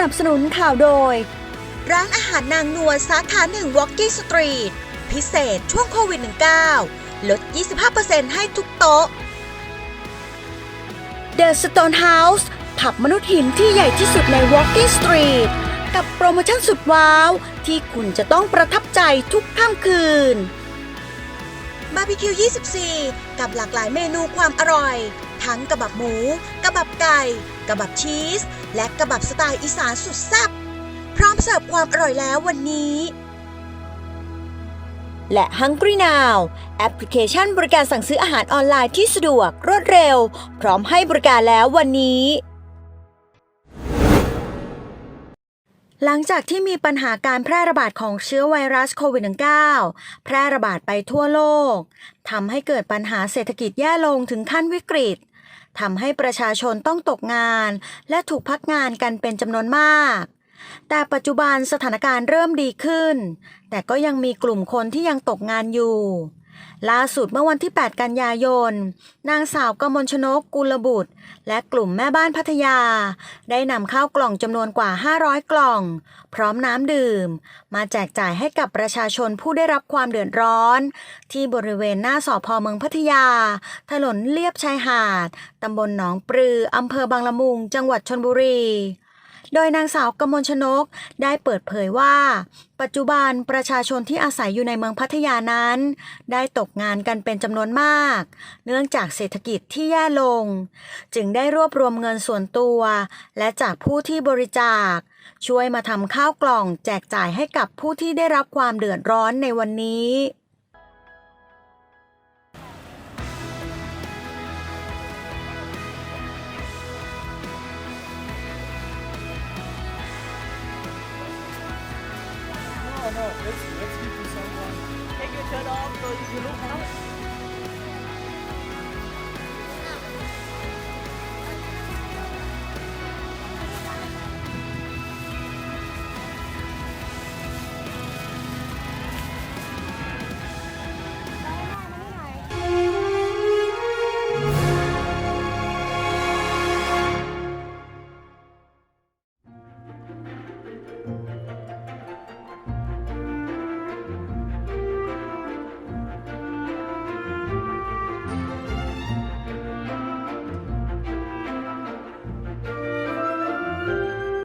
นับสนุนข่าวโดย ร้านอาหารนางนวลสาขาหนึ่ง Walking Street พิเศษช่วงโควิด -19 ลด 25%ให้ทุกโต๊ะ The Stone House ผับมนุษย์หินที่ใหญ่ที่สุดใน Walking Street กับโปรโมชั่นสุดว้าว ที่คุณจะต้องประทับใจทุกค่ำคืนบาร์บีคิว 24 กับหลากหลายเมนูความอร่อย ทั้งกระบับหมู กระบับไก่ กระบับชีส และกระบับสไตล์อีสานสุดแซ่บพร้อมเสิร์ฟความอร่อยแล้ววันนี้ และ Hungry Now แอปพลิเคชันบริการสั่งซื้ออาหารออนไลน์ที่สะดวกรวดเร็ว พร้อมให้บริการแล้ววันนี้หลังจากที่มีปัญหาการแพร่ระบาดของเชื้อไวรัสโควิด -19 แพร่ระบาดไปทั่วโลกทำให้เกิดปัญหาเศรษฐกิจแย่ลงถึงขั้นวิกฤต ทำให้ประชาชนต้องตกงาน และถูกพักงานกันเป็นจำนวนมาก แต่ปัจจุบันสถานการณ์เริ่มดีขึ้น แต่ก็ยังมีกลุ่มคนที่ยังตกงานอยู่ ล่าสุดเมื่อวันที่ 8 กันยายน นางสาวกมลชนกกุลบุตร และกลุ่มแม่บ้านพัทยา ได้นำข้าวกล่องจำนวนกว่า 500 กล่อง พร้อมน้ำดื่ม มาแจกจ่ายให้กับประชาชนผู้ได้รับความเดือดร้อน ที่บริเวณหน้าสพเมืองพัทยา ถนนเลียบชายหาดตำบลหนองปลืออำเภอบางละมุง จังหวัดชนบุรี โดยนางสาวกมลชนกได้เปิดเผยว่า ปัจจุบันประชาชนที่อาศัยอยู่ในเมืองพัทยานั้น ได้ตกงานกันเป็นจำนวนมาก เนื่องจากเศรษฐกิจที่แย่ลง จึงได้รวบรวมเงินส่วนตัว และจากผู้ที่บริจาค ช่วยมาทำข้าวกล่องแจกจ่ายให้กับผู้ที่ได้รับความเดือดร้อนในวันนี้ No, no, let's let's give to someone. Take your shirt off so you look